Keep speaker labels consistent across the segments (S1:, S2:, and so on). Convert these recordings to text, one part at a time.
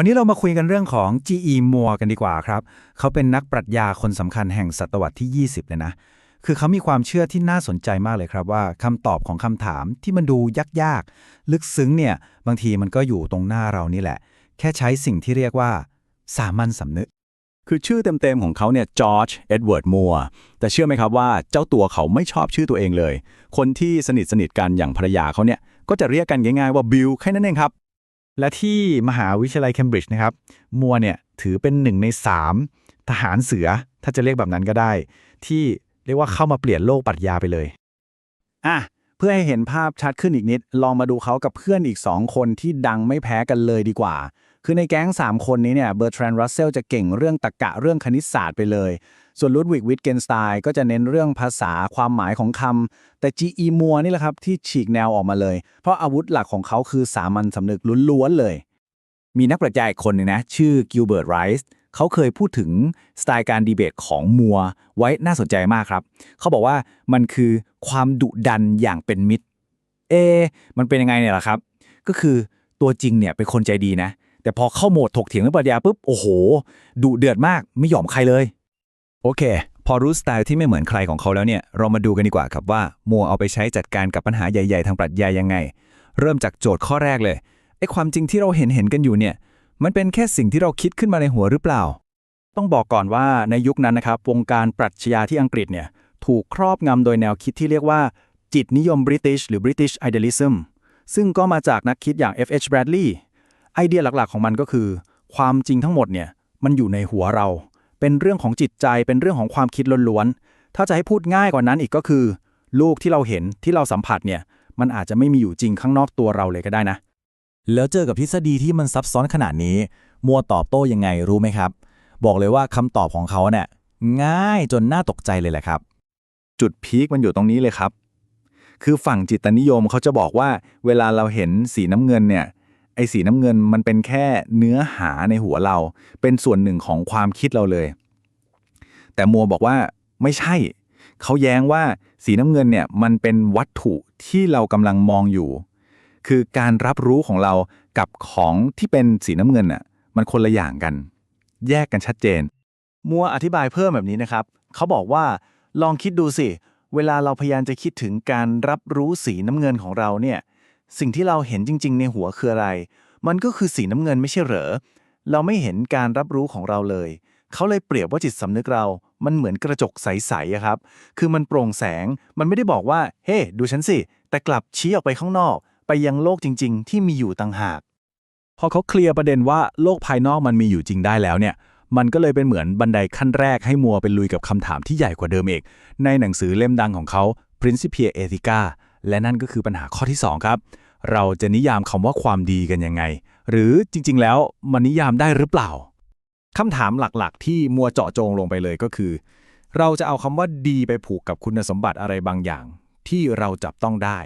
S1: วันนี้เรามาคุยกันเรื่องของ G.E. Moore กันดีกว่าครับ เขาเป็นนักปรัชญาคนสำคัญแห่งศตวรรษที่ 20 เลยนะ คือเขามีความเชื่อที่น่าสนใจมากเลยครับว่าคำตอบของคำถามที่มันดูยากๆ ลึกซึ้งเนี่ย บางทีมันก็อยู่ตรงหน้าเรานี่แหละ แค่ใช้สิ่งที่เรียกว่า สามัญสำนึก
S2: คือชื่อเต็มๆของเขาเนี่ยจอร์จเอ็ดเวิร์ดมัวแต่เชื่อไหมครับว่าเจ้าตัวเขาไม่ชอบชื่อตัวเองเลย คนที่สนิทสนิทกันอย่างภรรยาเขาเนี่ยก็จะเรียกกันง่ายๆว่าบิลแค่นั้นเองครับ
S1: และที่มหาวิทยาลัยเคมบริดจ์นะครับ มัวเนี่ยถือเป็นหนึ่งในสามทหารเสือ ถ้าจะเรียกแบบนั้นก็ได้ ที่เรียกว่าเข้ามาเปลี่ยนโลกปรัชญาไปเลย
S2: อะ เพื่อให้เห็นภาพชัดขึ้นอีกนิด ลองมาดูเขากับเพื่อนอีก 2 คนที่ดังไม่แพ้กันเลยดีกว่า คือในแก๊ง 3 คนนี้เนี่ยเบอร์ทรนด์รัสเซลจะเก่งเรื่องตรรกะเรื่องคณิตศาสตร์ไปเลย ส่วนลุดวิกวิทเกนสไตน์ก็จะเน้นเรื่องภาษาความหมายของคำ แต่ G.E. มัวนี่แหละครับที่ฉีกแนวออกมาเลย เพราะอาวุธหลักของเขาคือสามัญสำนึกล้วนๆเลย มีนักปรัชญาอีกคนหนึ่งนะ ชื่อกิลเบิร์ตไรส์เขาเคยพูดถึงสไตล์การดีเบตของมัวไว้น่าสนใจมากครับ เขาบอกว่ามันคือความดุดันอย่างเป็นมิตร เอ มันเป็นยังไงเนี่ยล่ะครับ ก็คือตัวจริงเนี่ยเป็นคนใจดีนะ แต่พอเข้าโหมดถกเถียงเรื่องปรัชญาปุ๊บ โอ้โห ดุเดือดมาก ไม่ยอมใครเลย
S1: โอเค พอรู้สไตล์ที่ไม่เหมือนใครของเขาแล้วเนี่ย เรามาดูกันดีกว่าครับว่ามัวเอาไปใช้จัดการกับปัญหาใหญ่ ๆ ทางปรัชญายังไง เริ่มจากโจทย์ข้อแรกเลยไอ้ความจริงที่เราเห็นเห็นกันอยู่เนี่ย มันเป็นแค่สิ่งที่เราคิดขึ้นมาในหัวหรือเปล่า
S2: ต้องบอกก่อนว่าในยุคนั้นนะครับวงการปรัชญาที่อังกฤษเนี่ยถูกครอบงำโดยแนวคิดที่เรียกว่า จิตนิยมบริติชหรือ British Idealism ซึ่งก็มาจากนักคิดอย่าง F.H. Bradley ไอเดียหลักๆของมันก็คือ ความจริงทั้งหมดเนี่ยมันอยู่ในหัวเรา เป็นเรื่องของจิตใจเป็นเรื่องของความคิดล้วนๆ ถ้าจะให้พูดง่ายกว่านั้นอีกก็คือ ลูกที่เราเห็นที่เราสัมผัสเนี่ยมันอาจจะไม่มีอยู่จริงข้างนอกตัวเราเลยก็ได้นะ
S1: แล้วเจอกับทฤษฎีที่มันซับซ้อนขนาดนี้ มัวตอบโต้ยังไงรู้ไหมครับ บอกเลยว่าคำตอบของเขาเนี่ยง่ายจนน่าตกใจเลยแหละครับ
S2: จุดพีคมันอยู่ตรงนี้เลยครับ คือฝั่งจิตนิยมเขาจะบอกว่า เวลาเราเห็นสีน้ำเงินเนี่ย ไอ้สีน้ำเงินมันเป็นแค่เนื้อหาในหัวเรา เป็นส่วนหนึ่งของความคิดเราเลย แต่มัวบอกว่าไม่ใช่ เขาแย้งว่าสีน้ำเงินเนี่ยมันเป็นวัตถุที่เรากำลังมองอยู่ คือการรับรู้ของเรากับของที่เป็นสีน้ำเงินน่ะมันคนละอย่างกัน แยกกันชัดเจน มัวอธิบายเพิ่มแบบนี้นะครับ เขาบอกว่าลองคิดดูสิ เวลาเราพยายามจะคิดถึงการรับรู้สีน้ำเงินของเราเนี่ย สิ่งที่เราเห็นจริง ๆ ในหัวคืออะไร มันก็คือสีน้ำเงินไม่ใช่เหรอ เราไม่เห็นการรับรู้ของเราเลย เขาเลยเปรียบว่าจิตสำนึกเรา มันเหมือนกระจกใสๆอะครับ คือมันโปร่งแสง มันไม่ได้บอกว่า เฮ้ดูฉันสิ แต่กลับชี้ออกไปข้างนอก ไปยังโลกจริง ๆ ที่มีอยู่ต่างหาก พอเขาเคลียร์ประเด็นว่าโลกภายนอกมันมีอยู่จริงได้แล้วเนี่ยมันก็เลยเป็นเหมือนบันไดขั้นแรกให้มัวไปลุยกับคำถามที่ใหญ่กว่าเดิมอีกในหนังสือเล่มดังของเขา Principia Ethica และนั่นก็คือปัญหาข้อที่ 2 ครับ เราจะนิยามคำว่าความดีกันยังไง หรือจริง ๆ แล้วมันนิยามได้หรือเปล่าคำถามหลักๆ ที่มัวเจาะจงลงไปเลยก็คือ เราจะเอาคำว่าดีไปผูกกับคุณสมบัติอะไรบางอย่าง ที่เราจับต้องได้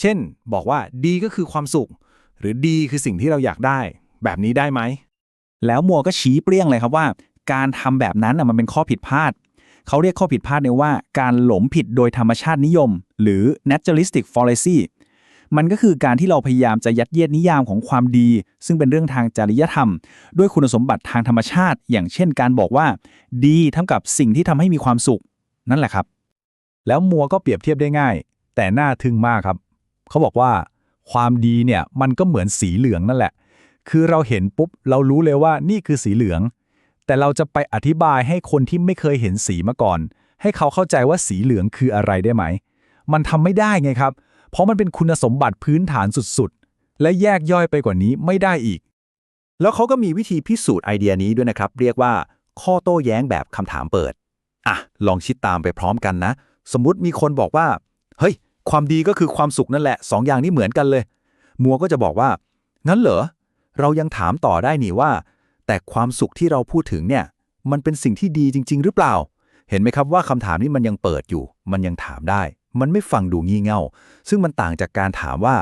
S2: เช่น บอกว่าดีก็คือความสุข หรือดีคือสิ่งที่เราอยากได้ แบบนี้ได้ไหมแล้วมัวก็ชี้เปรี้ยงเลยครับว่า การทำแบบนั้นมันเป็นข้อผิดพลาด เขาเรียกข้อผิดพลาดเนี่ยว่าการหลงผิดโดยธรรมชาตินิยม หรือ naturalistic fallacy มันก็คือการที่เราพยายามจะยัดเยียดนิยามของความดี ซึ่งเป็นเรื่องทางจริยธรรม ด้วยคุณสมบัติทางธรรมชาติ อย่างเช่นการบอกว่า ดีเท่ากับสิ่งที่ทำให้มีความสุข นั่นแหละครับ แล้วมัวก็เปรียบเทียบได้ง่าย แต่น่าทึ่งมากครับ เขาบอกว่า ความดีเนี่ยมันก็เหมือนสีเหลืองนั่นแหละ คือเราเห็นปุ๊บเรารู้เลยว่านี่คือสีเหลือง แต่เราจะไปอธิบายให้คนที่ไม่เคยเห็นสีมาก่อน ให้เขาเข้าใจว่าสีเหลืองคืออะไรได้ไหม มันทำไม่ได้ไงครับ เพราะมันเป็นคุณสมบัติพื้นฐานสุดๆ และแยกย่อยไปกว่านี้ไม่ได้อีก
S3: แล้วเขาก็มีวิธีพิสูจน์ไอเดียนี้ด้วยนะครับ เรียกว่า ข้อโต้แย้งแบบคำถามเปิด อะ ลองคิดตามไปพร้อมกันนะ สมมุติมีคนบอกว่า เฮ้ย ความดีก็คือความสุขนั่นแหละสองอย่างนี้เหมือนกันเลย มัวก็จะบอกว่า งั้นเหรอ เรายังถามต่อได้นี่ว่า แต่ความสุขที่เราพูดถึงเนี่ย มันเป็นสิ่งที่ดีจริง ๆ หรือเปล่า เห็นไหมครับว่าคำถามนี้มันยังเปิดอยู่ มันยังถามได้ มันไม่ฟังดูงี่เง่า ซึ่งมันต่างจากการถามว่า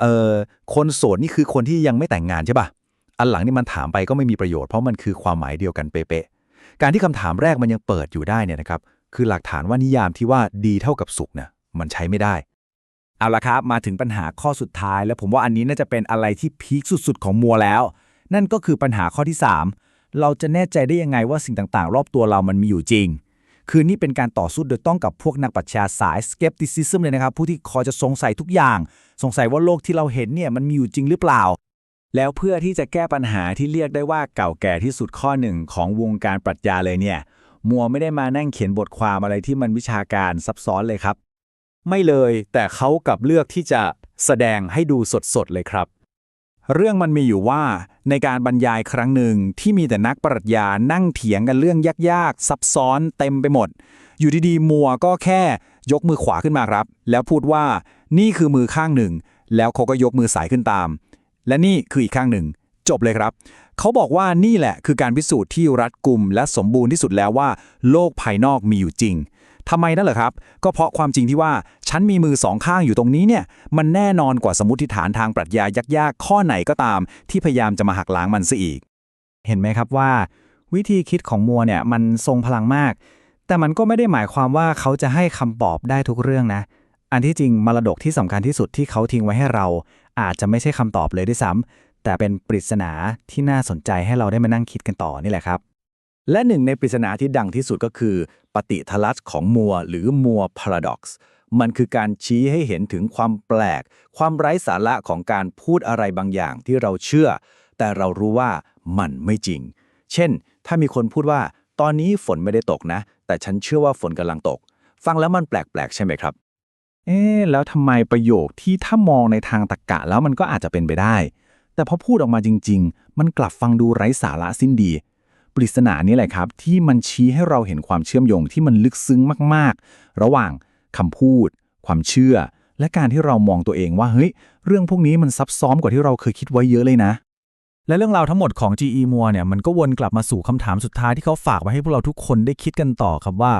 S3: เออคนโสดนี่คือคนที่ยังไม่แต่งงานใช่ปะอันหลังนี่มันถามไปก็ไม่มีประโยชน์เพราะมันคือความหมายเดียวกันเป๊ะๆ การที่คำถามแรกมันยังเปิดอยู่ได้เนี่ยนะครับ คือหลักฐานว่านิยามที่ว่าดีเท่ากับสุขเนี่ยมันใช้ไม่ได้
S1: เอาละครับ มาถึงปัญหาข้อสุดท้าย แล้วผมว่าอันนี้น่าจะเป็นอะไรที่พีคสุด ๆ ของมัวแล้ว นั่นก็คือปัญหาข้อที่ 3 เราจะแน่ใจได้ยังไงว่าสิ่งต่างๆ รอบตัวเรามันมีอยู่จริง คือนี่เป็นการต่อสู้โดยต้องกับพวกนักปรัชญาสาย skepticism เลยนะครับ ผู้ที่คอยจะสงสัยทุกอย่าง สงสัยว่าโลกที่เราเห็นเนี่ยมันมีอยู่จริงหรือเปล่า
S3: แล้วเพื่อที่จะแก้ปัญหาที่เรียกได้ว่าเก่าแก่ที่สุดข้อหนึ่งของวงการปรัชญาเลยเนี่ยมัวไม่ได้มานั่งเขียนบทความอะไรที่มันวิชาการซับซ้อนเลยครับ ไม่เลยแต่เขากลับเลือกที่จะแสดงให้ดูสดๆเลยครับ เรื่องมันมีอยู่ว่าในการบรรยายครั้งหนึ่งที่มีแต่นักปรัชญานั่งเถียงกันเรื่องยากๆ ซับซ้อนเต็มไปหมด อยู่ดีๆ มัวก็แค่ยกมือขวาขึ้นมาครับ แล้วพูดว่านี่คือมือข้างหนึ่ง แล้วเขาก็ยกมือสายขึ้นตาม และนี่คืออีกข้างหนึ่ง จบเลยครับ เขาบอกว่านี่แหละคือการพิสูจน์ที่รัดกุมและสมบูรณ์ที่สุดแล้วว่า โลกภายนอกมีอยู่จริง ทำไมนั่นเหรอครับ ก็เพราะความจริงที่ว่า ฉันมีมือสองข้างอยู่ตรงนี้เนี่ย มันแน่นอนกว่าสมมติฐานทางปรัชญายากๆ ข้อไหนก็ตาม ที่พยายามจะมาหักล้างมันซะอีก
S1: เห็นไหมครับว่า วิธีคิดของมัวเนี่ยมันทรงพลังมาก แต่มันก็ไม่ได้หมายความว่าเขาจะให้คำตอบได้ทุกเรื่องนะ อันที่จริงมรดกที่สำคัญที่สุดที่เขาทิ้งไว้ให้เรา อาจจะไม่ใช่คำตอบเลยด้วยซ้ำแต่เป็นปริศนาที่น่าสนใจให้เราได้มานั่งคิดกันต่อนี่แหละครับ
S3: และหนึ่งในปริศนาที่ดังที่สุดก็คือ ปฏิทลัศของมัวหรือมัวพาราด็อกซ์มันคือการชี้ให้เห็นถึงความแปลก ความไร้สาระของการพูดอะไรบางอย่างที่เราเชื่อ แต่เรารู้ว่ามันไม่จริง เช่น ถ้ามีคนพูดว่า ตอนนี้ฝนไม่ได้ตกนะ แต่ฉันเชื่อว่าฝนกำลังตก ฟังแล้วมันแปลกๆ ใช่ไหมครับ
S2: เอ๊แล้วทำไมประโยคที่ถ้ามองในทางตรรกะแล้วมันก็อาจจะเป็นไปได้ แต่พอพูดออกมาจริง ๆ มันกลับฟังดูไร้สาระสิ้นดี ปริศนานี้แหละครับ ที่มันชี้ให้เราเห็นความเชื่อมโยงที่มันลึกซึ้งมาก ๆ ระหว่างคำพูด ความเชื่อ และการที่เรามองตัวเองว่าเฮ้ยเรื่องพวกนี้มันซับซ้อนกว่าที่เราเคยคิดไว้เยอะเลยนะ
S1: และเรื่องราวทั้งหมดของ GE Moore เนี่ยมันก็วนกลับมาสู่คำถามสุดท้ายที่เขาฝากไว้ให้พวกเราทุกคนได้คิดกันต่อครับว่า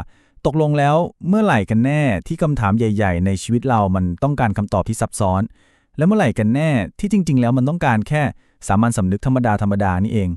S1: ตกลงแล้วเมื่อไหร่กันแน่ที่คำถามใหญ่ ๆ ในชีวิตเรามันต้องการคำตอบที่ซับซ้อน และเมื่อไหร่กันแน่ที่จริง ๆ แล้วมันต้องการแค่สามัญสำนึกธรรมดาธรรมดานี่เอง